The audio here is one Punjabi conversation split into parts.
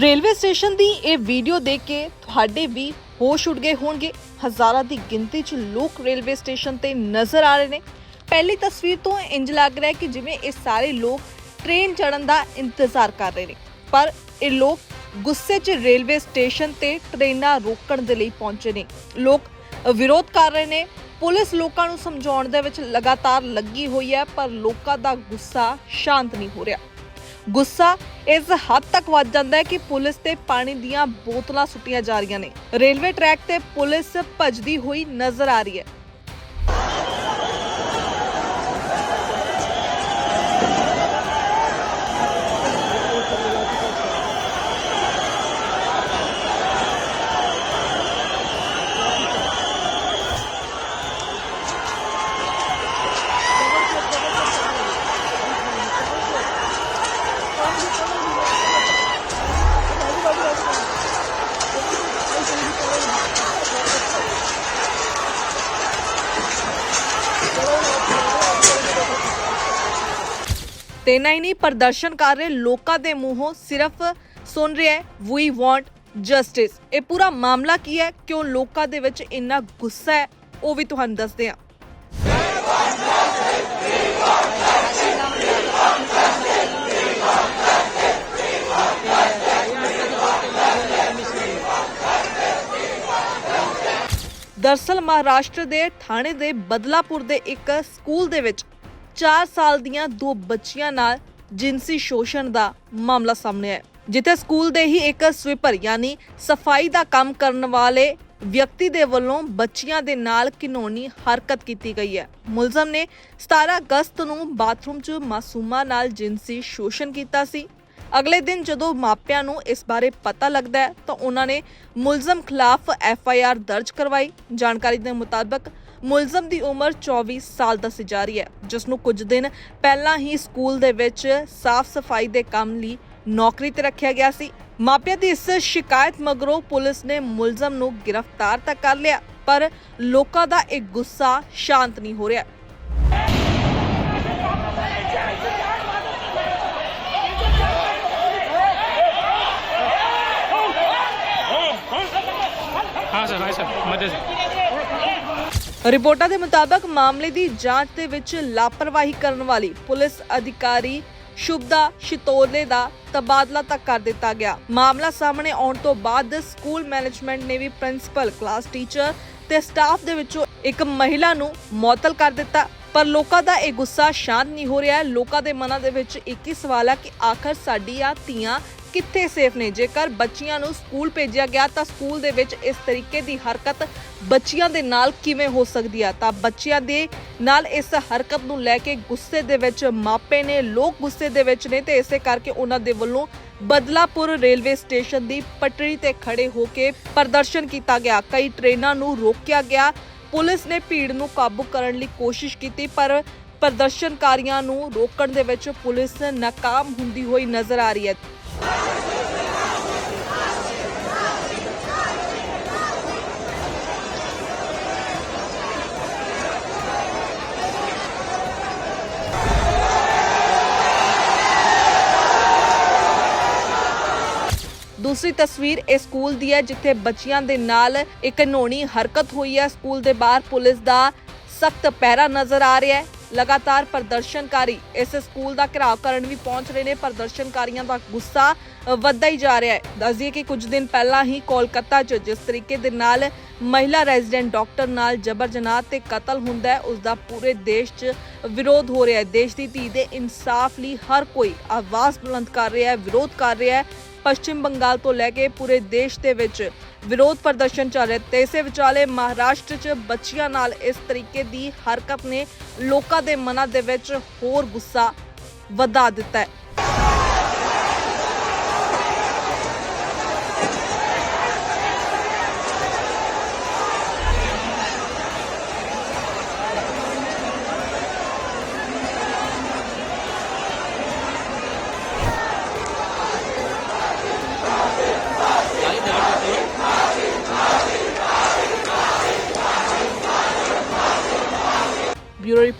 ਰੇਲਵੇ ਸਟੇਸ਼ਨ ਦੀ ਇਹ ਵੀਡੀਓ ਦੇਖ ਕੇ ਤੁਹਾਡੇ ਵੀ ਹੋਸ਼ ਉੱਡ ਗਏ ਹੋਣਗੇ। ਹਜ਼ਾਰਾਂ ਦੀ ਗਿਣਤੀ 'ਚ ਲੋਕ ਰੇਲਵੇ ਸਟੇਸ਼ਨ ਤੇ ਨਜ਼ਰ ਆ ਰਹੇ ਨੇ। ਪਹਿਲੀ ਤਸਵੀਰ ਤੋਂ ਇੰਜ ਲੱਗ ਰਿਹਾ ਕਿ ਜਿਵੇਂ ਇਹ ਸਾਰੇ ਲੋਕ ਟ੍ਰੇਨ ਚੜਨ ਦਾ ਇੰਤਜ਼ਾਰ ਕਰ ਰਹੇ ਨੇ। ਪਰ ਇਹ ਲੋਕ ਗੁੱਸੇ 'ਚ ਰੇਲਵੇ ਸਟੇਸ਼ਨ ਤੇ ਟ੍ਰੇਨਾਂ ਰੋਕਣ ਦੇ ਲਈ ਪਹੁੰਚੇ ਨੇ। ਲੋਕ ਵਿਰੋਧ ਕਰ ਰਹੇ ਨੇ। ਪੁਲਿਸ ਲੋਕਾਂ ਨੂੰ ਸਮਝਾਉਣ ਦੇ ਵਿੱਚ ਲਗਾਤਾਰ ਲੱਗੀ ਹੋਈ ਹੈ, ਪਰ ਲੋਕਾਂ ਦਾ ਗੁੱਸਾ ਸ਼ਾਂਤ ਨਹੀਂ ਹੋ ਰਿਹਾ। ਗੁੱਸਾ ਇਸ ਹੱਦ ਤੱਕ ਵੱਧ ਜਾਂਦਾ ਹੈ ਕਿ ਪੁਲਿਸ ਤੇ ਪਾਣੀ ਦੀਆਂ ਬੋਤਲਾਂ ਸੁੱਟੀਆਂ ਜਾ ਰਹੀਆਂ ਨੇ। ਰੇਲਵੇ ਟਰੈਕ ਤੇ ਪੁਲਿਸ ਭੱਜਦੀ ਹੋਈ ਨਜ਼ਰ ਆ ਰਹੀ ਹੈ। ਤੇ ਨਾ ਨਹੀਂ, ਪ੍ਰਦਰਸ਼ਨ ਕਰ ਰਹੇ ਲੋਕਾਂ ਦੇ ਮੂੰਹੋਂ ਸਿਰਫ ਸੁਣ ਰਿਹਾ ਹੈ ਵੀ ਵਾਂਟ ਜਸਟਿਸ ਇਹ ਪੂਰਾ ਮਾਮਲਾ ਕੀ ਹੈ? ਕਿਉਂ ਲੋਕਾਂ ਦੇ ਵਿੱਚ ਇੰਨਾ ਗੁੱਸਾ ਹੈ? ਉਹ ਵੀ ਤੁਹਾਨੂੰ ਦੱਸਦੇ ਹਾਂ। ਦਰਸਲ ਮਹਾਰਾਸ਼ਟਰ ਦੇ ਥਾਣੇ ਦੇ ਬਦਲਾਪੁਰ ਦੇ ਇੱਕ ਸਕੂਲ ਦੇ ਵਿੱਚ 4 ਸਾਲ ਦੀਆਂ ਦੋ ਬੱਚੀਆਂ ਨਾਲ ਜਿੰਸੀ ਸ਼ੋਸ਼ਣ ਦਾ ਮਾਮਲਾ ਸਾਹਮਣੇ ਆਇਆ। ਜਿੱਥੇ ਸਕੂਲ ਦੇ ਹੀ ਇੱਕ ਸਵੀਪਰ ਯਾਨੀ ਸਫ਼ਾਈ ਦਾ ਕੰਮ ਕਰਨ ਵਾਲੇ ਵਿਅਕਤੀ ਦੇ ਵੱਲੋਂ ਬੱਚੀਆਂ ਦੇ ਨਾਲ ਕਿਨੋਨੀ ਹਰਕਤ ਕੀਤੀ ਗਈ ਹੈ। ਮੁਲਜ਼ਮ ਨੇ 17 ਅਗਸਤ ਨੂੰ ਬਾਥਰੂਮ 'ਚ ਮਾਸੂਮਾ ਨਾਲ ਜਿੰਸੀ ਸ਼ੋਸ਼ਣ ਕੀਤਾ ਸੀ। ਅਗਲੇ ਦਿਨ ਜਦੋਂ ਮਾਪਿਆਂ ਨੂੰ ਇਸ ਬਾਰੇ ਪਤਾ ਲੱਗਦਾ ਹੈ ਤਾਂ ਉਹਨਾਂ ਨੇ ਮੁਲਜ਼ਮ ਖਿਲਾਫ ਐਫ ਆਈ ਆਰ ਦਰਜ ਕਰਵਾਈ। ਜਾਣਕਾਰੀ ਦੇ ਮੁਤਾਬਕ ਮੁਲਜ਼ਮ ਦੀ ਉਮਰ 24 ਸਾਲ ਦੱਸੀ ਜਾ ਰਹੀ ਹੈ ਜਿਸ ਨੂੰ ਕੁਝ ਦਿਨ ਪਹਿਲਾਂ ਹੀ ਸਕੂਲ ਦੇ ਵਿੱਚ ਸਾਫ਼ ਸਫਾਈ ਦੇ ਕੰਮ ਲਈ ਨੌਕਰੀ ਤੇ ਰੱਖਿਆ ਗਿਆ ਸੀ ਮਾਪਿਆਂ ਦੀ ਇਸ ਸ਼ਿਕਾਇਤ ਮਗਰੋਂ ਪੁਲਿਸ ਨੇ ਮੁਲਜ਼ਮ ਨੂੰ ਗ੍ਰਿਫਤਾਰ ਤਾਂ ਕਰ ਲਿਆ ਪਰ ਲੋਕਾਂ ਦਾ ਇਹ ਗੁੱਸਾ ਸ਼ਾਂਤ ਨਹੀਂ ਹੋ ਰਿਹਾ हाँ सर हाँ सर मध्य से ਰਿਪੋਰਟਾਂ ਦੇ ਮੁਤਾਬਕ ਮਾਮਲੇ ਦੀ ਜਾਂਚ ਦੇ ਵਿੱਚ ਲਾਪਰਵਾਹੀ ਕਰਨ ਵਾਲੀ ਪੁਲਿਸ ਅਧਿਕਾਰੀ ਸ਼ੁਭਦਾ ਸ਼ਿਤੋਲੇ ਦਾ ਤਬਾਦਲਾ ਤੱਕ ਕਰ ਦਿੱਤਾ ਗਿਆ। ਮਾਮਲਾ ਸਾਹਮਣੇ ਆਉਣ ਤੋਂ ਬਾਅਦ ਸਕੂਲ ਮੈਨੇਜਮੈਂਟ ਨੇ ਵੀ ਪ੍ਰਿੰਸੀਪਲ, ਕਲਾਸ ਟੀਚਰ ਤੇ ਸਟਾਫ ਦੇ ਵਿੱਚੋਂ ਇੱਕ ਮਹਿਲਾ ਨੂੰ ਮੁਅੱਤਲ ਕਰ ਦਿੱਤਾ। ਪਰ ਲੋਕਾਂ ਦਾ ਇਹ ਗੁੱਸਾ ਸ਼ਾਂਤ ਨਹੀਂ ਹੋ ਰਿਹਾ। ਲੋਕਾਂ ਦੇ ਮਨਾਂ ਦੇ ਵਿੱਚ ਇੱਕ ਹੀ ਸਵਾਲ ਹੈ ਕਿ ਆਖਰ ਸਾਡੀਆਂ ਧੀਆਂ ਕਿੱਥੇ ਸੇਫ ਨੇ? ਜੇਕਰ ਬੱਚੀਆਂ ਨੂੰ ਸਕੂਲ ਭੇਜਿਆ ਗਿਆ ਤਾਂ ਸਕੂਲ ਦੇ ਵਿੱਚ ਇਸ ਤਰੀਕੇ ਦੀ ਹਰਕਤ ਬੱਚੀਆਂ ਦੇ ਨਾਲ ਕਿਵੇਂ ਹੋ ਸਕਦੀ ਆ? ਤਾਂ ਬੱਚਿਆਂ ਦੇ ਨਾਲ ਇਸ ਹਰਕਤ ਨੂੰ ਲੈ ਕੇ ਗੁੱਸੇ ਦੇ ਵਿੱਚ ਮਾਪੇ ਨੇ, ਲੋਕ ਗੁੱਸੇ ਦੇ ਵਿੱਚ ਨੇ ਤੇ ਇਸੇ ਕਰਕੇ ਉਹਨਾਂ ਦੇ ਵੱਲੋਂ ਬਦਲਾਪੁਰ ਰੇਲਵੇ ਸਟੇਸ਼ਨ ਦੀ ਪਟੜੀ ਤੇ ਖੜੇ ਹੋ ਕੇ ਪ੍ਰਦਰਸ਼ਨ ਕੀਤਾ ਗਿਆ। ਕਈ ਟ੍ਰੇਨਾਂ ਨੂੰ ਰੋਕਿਆ ਗਿਆ। ਪੁਲਿਸ ਨੇ ਭੀੜ ਨੂੰ ਕਾਬੂ ਕਰਨ ਲਈ ਕੋਸ਼ਿਸ਼ ਕੀਤੀ, ਪਰ ਪ੍ਰਦਰਸ਼ਨਕਾਰੀਆਂ ਨੂੰ ਰੋਕਣ ਦੇ ਵਿੱਚ ਪੁਲਿਸ ਨਾਕਾਮ ਹੁੰਦੀ ਹੋਈ ਨਜ਼ਰ ਆ ਰਹੀ ਹੈ। ਦੂਸਰੀ ਤਸਵੀਰ ਇਹ ਸਕੂਲ ਦੀ ਹੈ, ਜਿੱਥੇ ਬੱਚਿਆਂ ਦੇ ਨਾਲ ਇੱਕ ਨੋਣੀ ਹਰਕਤ ਹੋਈ ਹੈ। ਸਕੂਲ ਦੇ ਬਾਹਰ ਪੁਲਿਸ ਦਾ ਸਖਤ ਪਹਿਰਾ ਨਜ਼ਰ ਆ ਰਿਹਾ ਹੈ। ਲਗਾਤਾਰ ਪ੍ਰਦਰਸ਼ਨਕਾਰੀ ਇਸ ਸਕੂਲ ਦਾ ਘਿਰਾਓ ਕਰਨ ਵੀ ਪਹੁੰਚ ਰਹੇ ਨੇ। ਪ੍ਰਦਰਸ਼ਨਕਾਰੀਆਂ ਦਾ ਗੁੱਸਾ ਵੱਧਦਾ ਹੀ ਜਾ ਰਿਹਾ ਹੈ। ਦੱਸਦੀਏ ਕਿ ਕੁਝ ਦਿਨ ਪਹਿਲਾਂ ਹੀ ਕੋਲਕਾਤਾ 'ਚ ਜਿਸ ਤਰੀਕੇ ਦੇ ਨਾਲ ਮਹਿਲਾ ਰੈਜ਼ੀਡੈਂਟ ਡਾਕਟਰ ਨਾਲ ਜਬਰ ਜਨਾਹ ਤੇ ਕਤਲ ਹੁੰਦਾ ਹੈ, ਉਸ ਦਾ ਪੂਰੇ ਦੇਸ਼ 'ਚ ਵਿਰੋਧ ਹੋ ਰਿਹਾ ਹੈ। ਦੇਸ਼ ਦੀ ਧੀ ਦੇ ਇਨਸਾਫ ਲਈ ਹਰ ਕੋਈ ਆਵਾਜ਼ ਬੁਲੰਦ ਕਰ ਰਿਹਾ ਹੈ, ਵਿਰੋਧ ਕਰ ਰਿਹਾ ਹੈ। ਪੱਛਮ ਬੰਗਾਲ ਤੋਂ ਲੈ ਕੇ ਪੂਰੇ ਦੇਸ਼ ਦੇ ਵਿੱਚ ਵਿਰੋਧ ਪ੍ਰਦਰਸ਼ਨ ਚੱਲ ਰਿਹਾ ਤੇ ਇਸੇ ਵਿਚਾਲੇ ਮਹਾਰਾਸ਼ਟਰ 'ਚ ਬੱਚੀਆਂ ਨਾਲ ਇਸ ਤਰੀਕੇ ਦੀ ਹਰਕਤ ਨੇ ਲੋਕਾਂ ਦੇ ਮਨਾਂ ਦੇ ਵਿੱਚ ਹੋਰ ਗੁੱਸਾ ਵਧਾ ਦਿੱਤਾ ਹੈ।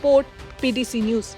Port, PDC News.